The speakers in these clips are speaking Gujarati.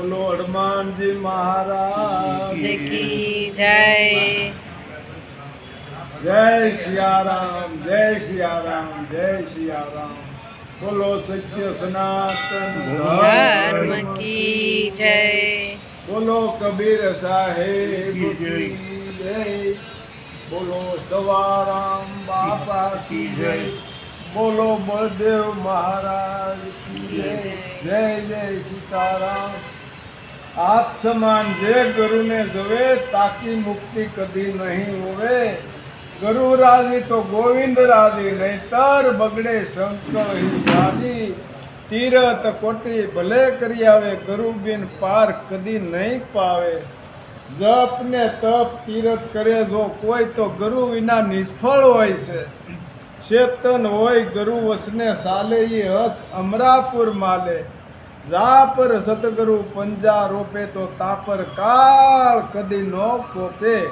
બોલો હનુમાનજી મહારાજ કી જય. જય સિયારામ જય સિયારામ જય સિયારામ બોલો સત્ય સનાતન ધર્મ કી જય. બોલો કબીર સાહેબ કી જય. બોલો સવારામ બાપા કી જય. બોલો બળદેવ મહારાજ કી જય. જય જય સીતારામ. આપ સમાન જે ગુરુને જવે, તાકી મુક્તિ કદી નહીં હોવે. ગુરુ રાજી તો ગોવિંદ રાજી નહીતર બગડે શંકર રાજી તીરથ કોટી ભલે કરી આવે ગુરુ બિન પાર કદી નહીં પાવે. જપ ને તપ તીરથ કરે, જો કોઈ તો ગુરુ વિના નિષ્ફળ હોય છે. ચેતન હોય, ગુરુ વસને સાલે હસ અમરાપુર માલે. જા સતગુરુ પંજા રોપે તો તાપર કાળ કદી નો કોપે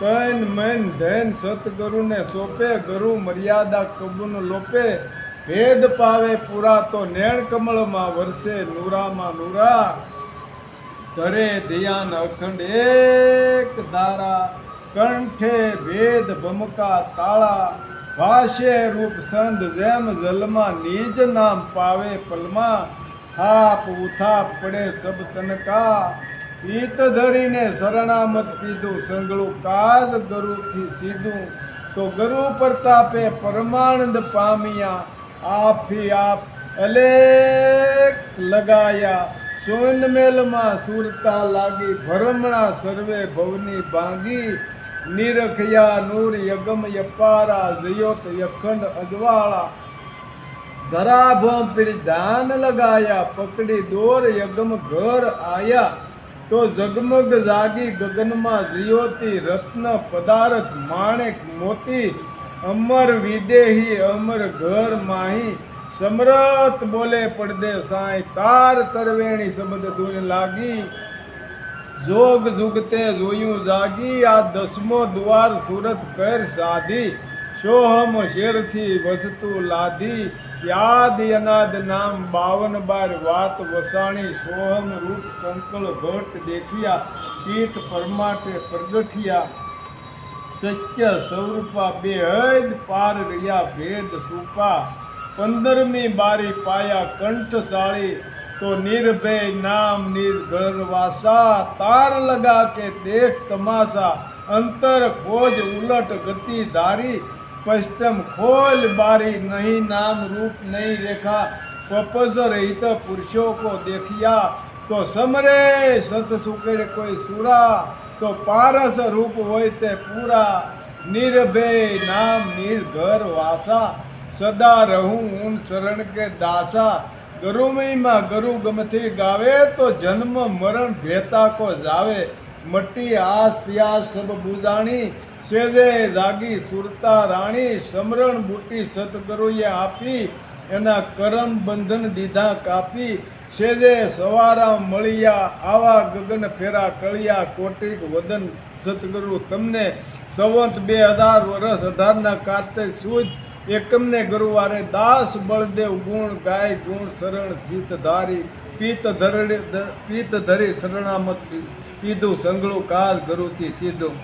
તન મન ધન સતગુરુને સોપે, ગુરુ મર્યાદા કબૂન લોપે. ભેદ પાવે પૂરા તો નેણ કમળમાં વરસે નુરામાં નુરા. ધરે ધ્યાન અખંડ એક ધારા, કંઠે ભેદ ભમકા તાળા. ભાષે રૂપ સંત જેમ જલમાં, નિજ નામ પાવે પલમાં. થાપ ઉથાપ પડે સબ તનકા ઈત ધરીને શરણામત કીધું સંગળું કાદ ગરુથી સીધું. તો ગરુ પ્રતાપે પરમાનંદ પામ્યા આપી આપ અલેક લગાયા. સોનમેલમાં સુરતા લાગી, ભરમણા સર્વે ભવની ભાંગી. નિરખયા નૂર યગમ યપારા, જયોત યખંડ અજવાળા. ધરાભોમ ધ્યાન લગાયા, પકડી દોર યગમ ઘર આયા. તો જગમગ જાગી ગગનમાં જીયોતી રત્ન પદાર્થ માણેક મોતી. અમર વિદેહી અમર ઘર માહી. સમરત બોલે પડદે સાંઈ, તાર તરવેણી શબ્દ ધૂન લાગી. જોગ જુગતે જોયું જાગી, આ દસમો દ્વાર સુરત કર સાધી. સોહમ શેરથી વસતુ લાધી યાદ અનાદ નામ બાવન બાર વાત વસાણી. સોહમ રૂપ સંકલ ભટ્ટ દેખિયા. પીઠ પરમાટે પ્રગઠિયા સત્ય સ્વરૂપા બે હદ પાર રહ્યા ભેદ સુપા. પંદરમી બારી પાયા કંઠશાળી. તો નિર્ભય નામ નિર્ઘર વાસા. તાર લગા કે દેખ તમાશા અંતર ખોજ ઉલટ ગતિ ધારી. પશ્ચમ ખોલ બારી નહીં, નામ રૂપ નહીં રેખા, પપસ રહિત પુરુષો કો દેખિયા. તો સમરે સત સુકેડ કોઈ સુરા, તો પારસ રૂપ હોય તે પૂરા. નિર્ભય નામ નિર્ઘર વાસા, સદા રહું ઊન શરણ કે દાસા. ગરુમયમાં ગરુ ગમથી ગાવે, તો જન્મ મરણ ભેતા કો જાવે. મટી આસ, પ્યાસ સબ બુજાણી સેજે જાગી સુરતા રાણી સમરણ બુટી સતગુરુએ આપી, એના કરમ બંધન દીધા કાપી. સેજે સવારા મળ્યા, આવા ગગન ફેરા કળિયા કોટિક વદન સતગુરુ તમને. સવંત બે હજાર વર્ષ અઢારના કાતે સુદ એકમને ગુરુવારે દાસ બળદેવ ગુણ ગાય ગુણ શરણ જીત ધારી. પીત ધરડી પીત ધરી શરણામત. પીધું સંગળું કાલ ગુરુથી સીધું.